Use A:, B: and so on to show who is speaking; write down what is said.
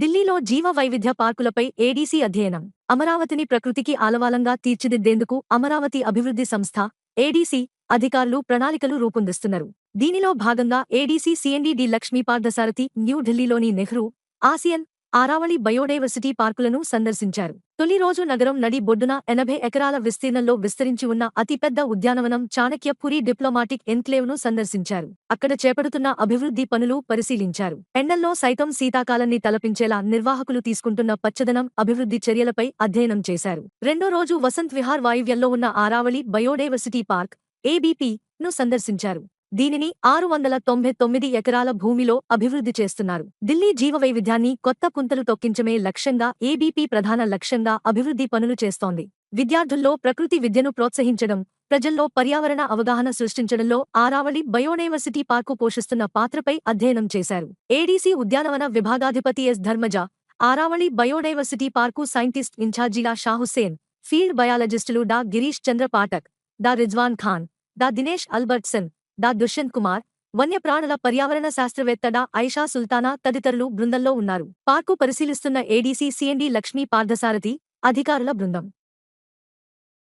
A: ఢిల్లీలో జీవ వైవిధ్య పార్కులపై ఏడీసీ అధ్యయనం. అమరావతిని ప్రకృతికి ఆలవాలంగా తీర్చిదిద్దేందుకు అమరావతి అభివృద్ధి సంస్థ ఏడీసీ అధికారులు ప్రణాళికలు రూపొందిస్తున్నారు. దీనిలో భాగంగా ఏడీసీ సీఎండీ డి లక్ష్మీపార్థసారథి న్యూఢిల్లీలోని నెహ్రూ ఆసియన్ ఆరావళి బయోడైవర్సిటీ పార్కులను సందర్శించారు. తొలి రోజు నగరం నడి బొడ్డున ఎనభై ఎకరాల విస్తీర్ణంలో విస్తరించి ఉన్న అతిపెద్ద ఉద్యానవనం చాణక్యపురి డిప్లొమాటిక్ ఎన్క్లేవ్ను సందర్శించారు. అక్కడ చేపడుతున్న అభివృద్ధి పనులు పరిశీలించారు. ఎండల్లో సైతం శీతాకాలాన్ని తలపించేలా నిర్వాహకులు తీసుకుంటున్న పచ్చదనం అభివృద్ధి చర్యలపై అధ్యయనం చేశారు. రెండో రోజు వసంత్ విహార్ వాయువ్యంలో ఉన్న ఆరావళి బయోడైవర్సిటీ పార్క్ ఏబీపీ ను సందర్శించారు. దీనిని ఆరు వందల తొంభై తొమ్మిది ఎకరాల భూమిలో అభివృద్ధి చేస్తున్నారు. ఢిల్లీ జీవవైవిధ్యాన్ని కొత్త పుంతలు తొక్కించమే లక్ష్యంగా ఏబీపీ ప్రధాన లక్ష్యంగా అభివృద్ధి పనులు చేస్తోంది. విద్యార్థుల్లో ప్రకృతి విద్యను ప్రోత్సహించడం ప్రజల్లో పర్యావరణ అవగాహన సృష్టించడంలో ఆరావళి బయోడైవర్సిటీ పార్కు పోషిస్తున్న పాత్రపై అధ్యయనం చేశారు. ఏడీసీ ఉద్యానవన విభాగాధిపతి S. Dharmaja Aravali biodiversity park scientist ఇన్ఛార్జీలా Shahusen field బయాలజిస్టులు డా. గిరీష్ చంద్ర పాఠక్ డా. రిజ్వాన్ ఖాన్ డా. దినేష్ అల్బర్ట్సన్ డా. దుష్యంత్ కుమార్ వన్యప్రాణుల పర్యావరణ శాస్త్రవేత్త డా ఐషా సుల్తానా తదితరులు బృందంలో ఉన్నారు. పార్కు పరిశీలిస్తున్న ఏడీసీ సీఎండీ లక్ష్మీ పార్థసారథి అధికారుల బృందం.